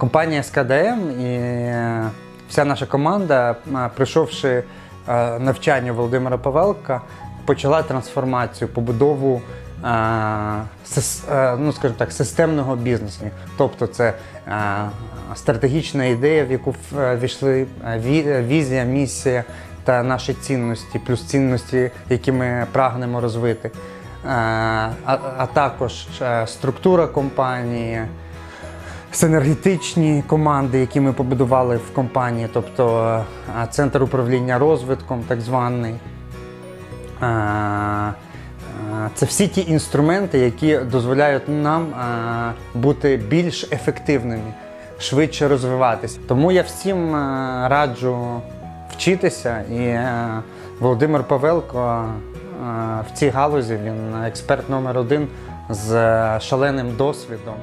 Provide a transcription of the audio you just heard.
Компанія СКДМ і вся наша команда, пройшовши е, навчання Володимира Павелка, почала трансформацію, побудову ну, скажімо так, системного бізнесу. Тобто це стратегічна ідея, в яку війшли ві- візія, місія та наші цінності, плюс цінності, які ми прагнемо розвити. А, також структура компанії, синергетичні команди, які ми побудували в компанії, тобто е, центр управління розвитком, так званий. Е, е, Це всі ті інструменти, які дозволяють нам бути більш ефективними, швидше розвиватися. Тому я всім раджу вчитися, і Володимир Павелко в цій галузі він експерт номер один з шаленим досвідом.